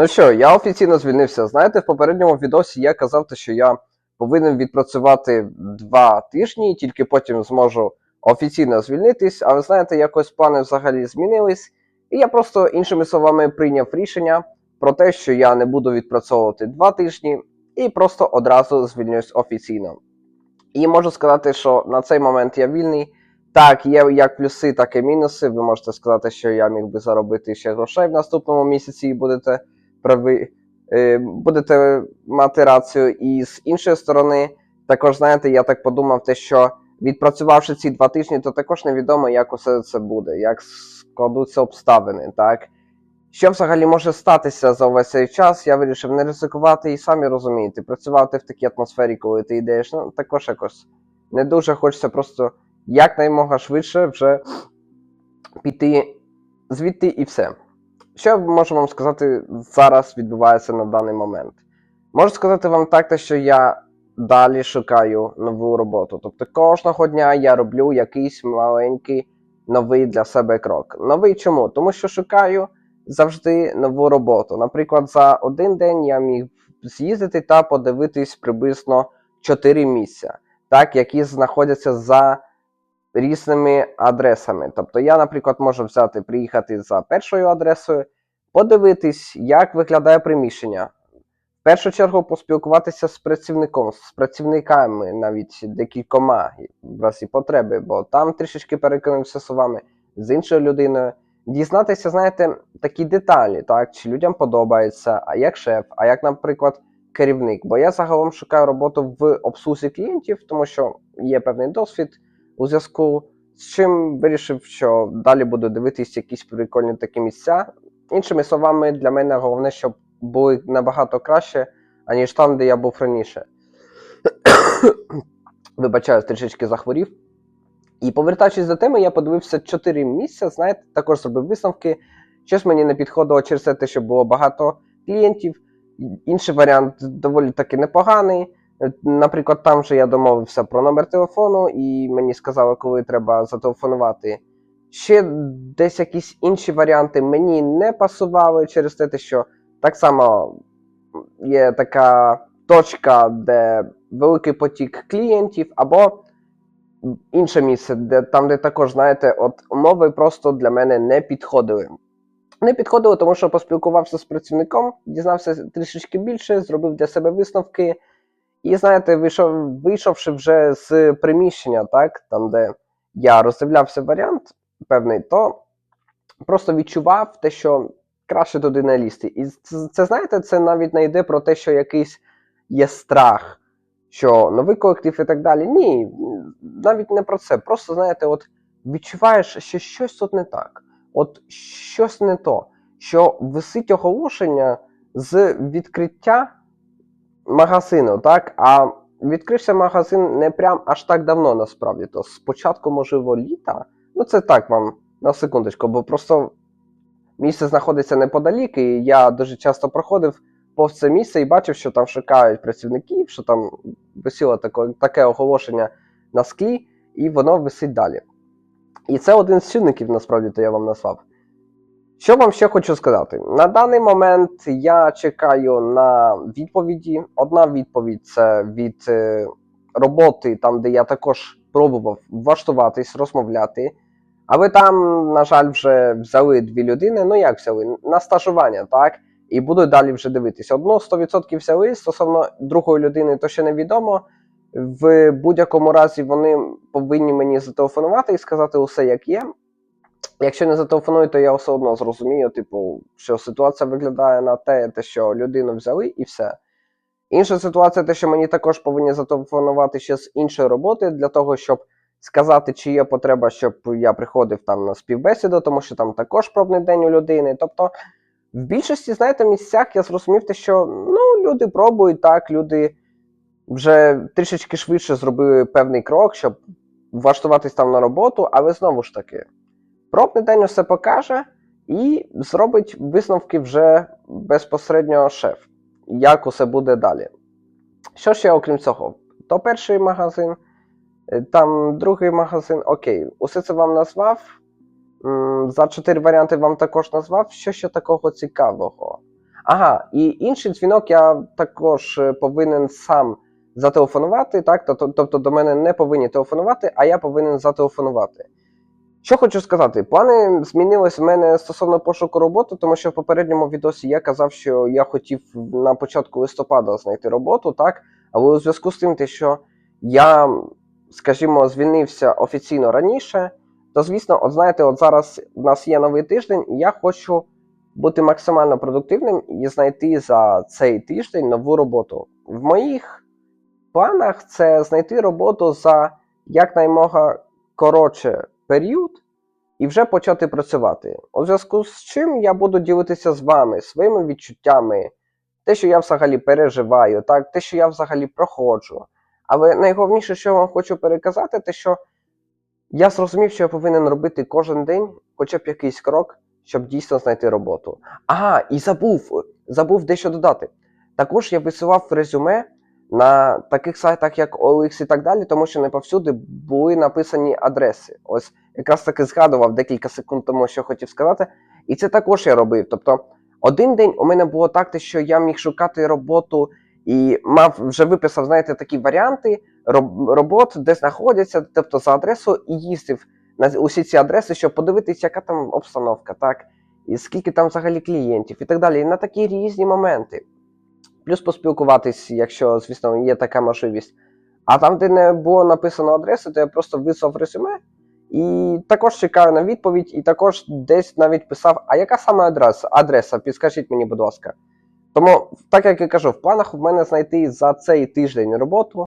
Ну що, я офіційно звільнився. Знаєте, в попередньому відосі я казав, що я повинен відпрацювати два тижні, і тільки потім зможу офіційно звільнитись. А ви знаєте, якось плани взагалі змінились. І я просто іншими словами прийняв рішення про те, що я не буду відпрацьовувати два тижні, і просто одразу звільнюсь офіційно. І можу сказати, що на цей момент я вільний. Так, є як плюси, так і мінуси. Ви можете сказати, що я міг би заробити ще грошей в наступному місяці і будете прави, е, будете мати рацію. І з іншої сторони, також знаєте, я так подумав, те, що відпрацювавши ці два тижні, то також невідомо, як усе це буде, як складуться обставини. так. Що взагалі може статися за увесь цей час, я вирішив не ризикувати і самі розумієте, працювати в такій атмосфері, коли ти йдеш, ну також якось не дуже хочеться просто якнаймога швидше вже піти звідти і все. Що я можу вам сказати зараз відбувається на даний момент? Можу сказати вам так, те, що я далі шукаю нову роботу. Тобто кожного дня я роблю якийсь маленький новий для себе крок. Новий чому? Тому що шукаю завжди нову роботу. Наприклад, за один день я міг з'їздити та подивитись приблизно 4 місця, так, які знаходяться за різними адресами. Тобто я, наприклад, можу взяти, приїхати за першою адресою, подивитись, як виглядає приміщення. В першу чергу поспілкуватися з працівником, з працівниками, навіть декількома в разі потреби, бо там трішечки переконався словами з іншою людиною. Дізнатися, знаєте, такі деталі, так, чи людям подобається, а як шеф, а як, наприклад, керівник. Бо я загалом шукаю роботу в обслузі клієнтів, тому що є певний досвід у зв'язку з чим вирішив, що далі буду дивитись якісь прикольні такі місця. Іншими словами, для мене головне, щоб були набагато краще, аніж там, де я був раніше. Вибачаю, трішечки захворів. І повертаючись до теми, я подивився 4 місця, знаєте, також зробив висновки. Щось мені не підходило через те, що було багато клієнтів. Інший варіант доволі таки непоганий. Наприклад, там же я домовився про номер телефону, і мені сказали, коли треба зателефонувати. Ще десь якісь інші варіанти мені не пасували через те, що так само є така точка, де великий потік клієнтів, або інше місце, де там, де також, знаєте, от умови просто для мене не підходили. Не підходили, тому що поспілкувався з працівником, дізнався трішечки більше, зробив для себе висновки. І знаєте, вийшов, вийшовши вже з приміщення, так, там, де я роздивлявся варіант певний, то просто відчував те, що краще туди не лізти. І це, це, знаєте, це навіть не йде про те, що якийсь є страх, що новий колектив і так далі. Ні, навіть не про це. Просто, знаєте, от відчуваєш, що щось тут не так. От щось не то, що висить оголошення з відкриття магазину, так? А відкрився магазин не прям аж так давно, насправді. То спочатку, можливо, літа. Ну, це так вам на секундочку, бо просто місце знаходиться неподалік, і я дуже часто проходив повз це місце і бачив, що там шукають працівників, що там висіло таке, таке оголошення на склі, і воно висить далі. І це один з чинників, насправді, то я вам назвав. Що вам ще хочу сказати? На даний момент я чекаю на відповіді. Одна відповідь це від е, роботи, там, де я також пробував влаштуватись, розмовляти. Але там, на жаль, вже взяли дві людини. Ну як взяли? На стажування, так? І буду далі вже дивитися. Одну 100% взяли стосовно другої людини, то ще невідомо. В будь-якому разі вони повинні мені зателефонувати і сказати усе, як є. Якщо не зателефонують, то я все одно зрозумію, типу, що ситуація виглядає на те, те, що людину взяли, і все. Інша ситуація, те, що мені також повинні зателефонувати ще з іншої роботи, для того, щоб сказати, чи є потреба, щоб я приходив там на співбесіду, тому що там також пробний день у людини. Тобто, в більшості, знаєте, місцях я зрозумів, те, що ну, люди пробують так, люди вже трішечки швидше зробили певний крок, щоб влаштуватись там на роботу, але знову ж таки. Пробний день усе покаже і зробить висновки вже безпосередньо шеф, як усе буде далі. Що ще, окрім цього? То перший магазин, е, там другий магазин, окей, усе це вам назвав. За чотири варіанти вам також назвав. Що ще такого цікавого? Ага, і інший дзвінок я також е, повинен сам зателефонувати, так? Тобто, до мене не повинні телефонувати, а я повинен зателефонувати. Що хочу сказати, плани змінились в мене стосовно пошуку роботи, тому що в попередньому відосі я казав, що я хотів на початку листопада знайти роботу, так? Але у зв'язку з тим, що я, скажімо, звільнився офіційно раніше, то звісно, от знаєте, от зараз у нас є новий тиждень, і я хочу бути максимально продуктивним і знайти за цей тиждень нову роботу. В моїх планах це знайти роботу за якнаймога коротше період і вже почати працювати. У зв'язку з чим я буду ділитися з вами своїми відчуттями, те, що я взагалі переживаю, так, те, що я взагалі проходжу. Але найголовніше, що я вам хочу переказати, те, що я зрозумів, що я повинен робити кожен день хоча б якийсь крок, щоб дійсно знайти роботу. Ага, і забув, забув дещо додати. Також я висував резюме на таких сайтах, як OLX і так далі, тому що не повсюди були написані адреси. Ось якраз таки згадував декілька секунд тому, що хотів сказати. І це також я робив. Тобто, один день у мене було так, що я міг шукати роботу і мав вже виписав, знаєте, такі варіанти робот, де знаходяться, тобто за адресою, і їздив на усі ці адреси, щоб подивитися, яка там обстановка, так, і скільки там взагалі клієнтів, і так далі. І на такі різні моменти. Плюс поспілкуватись, якщо, звісно, є така можливість. А там, де не було написано адреси, то я просто вислав резюме і також чекаю на відповідь, і також десь навіть писав, а яка саме адреса? Адреса, підскажіть мені, будь ласка. Тому, так як я кажу, в планах в мене знайти за цей тиждень роботу.